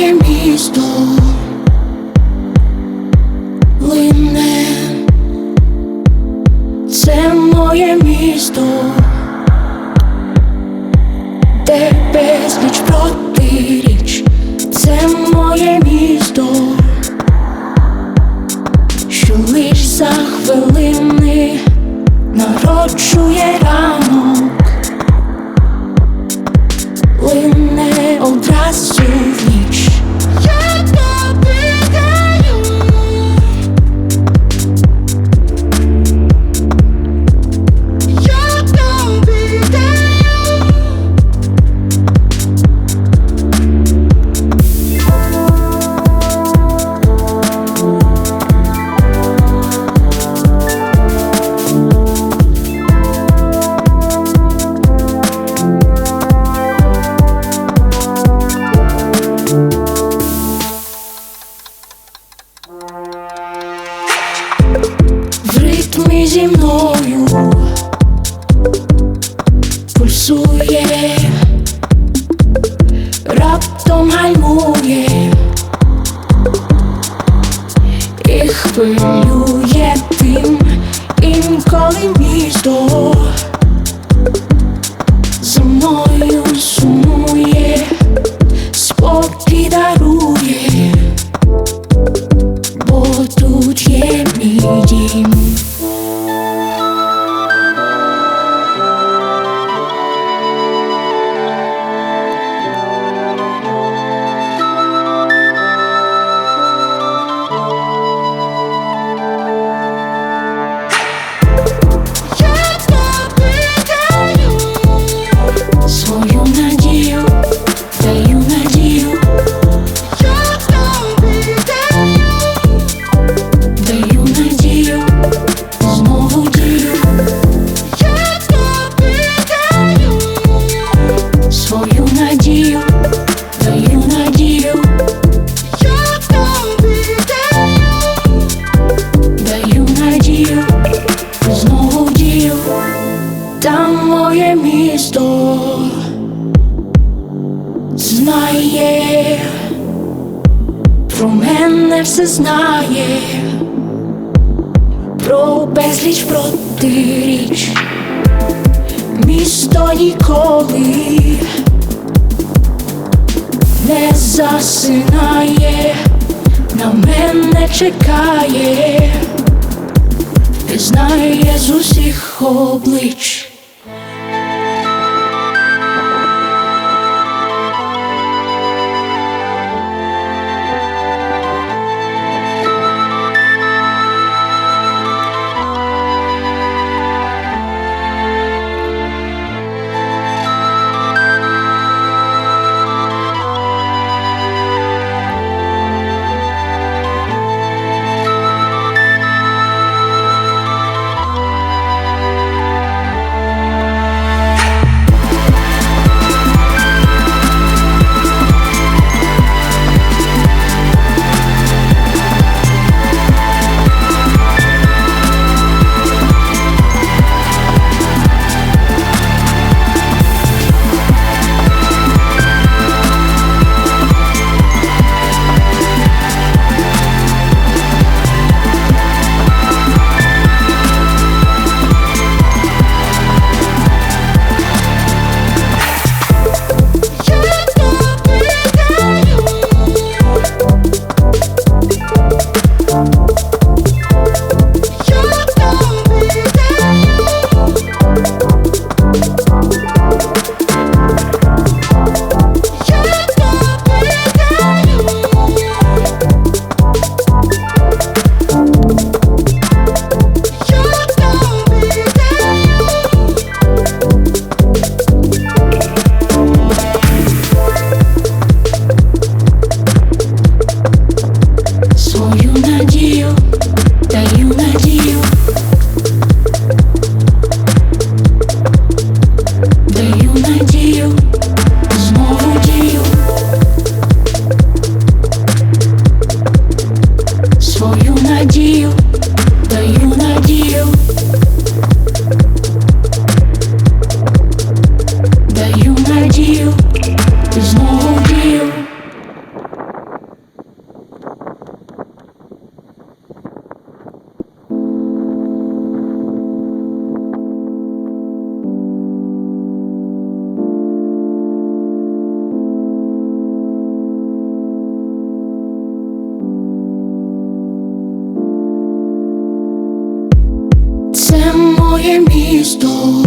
Моє місто лине, це моє місто, хвилює тим, інколи місто за мною сумує, спокій дарує моє місто. Знає. Про мене все знає, про безліч протиріч, місто ніколи не засинає, на мене чекає, знає з усіх облич. це моє місто.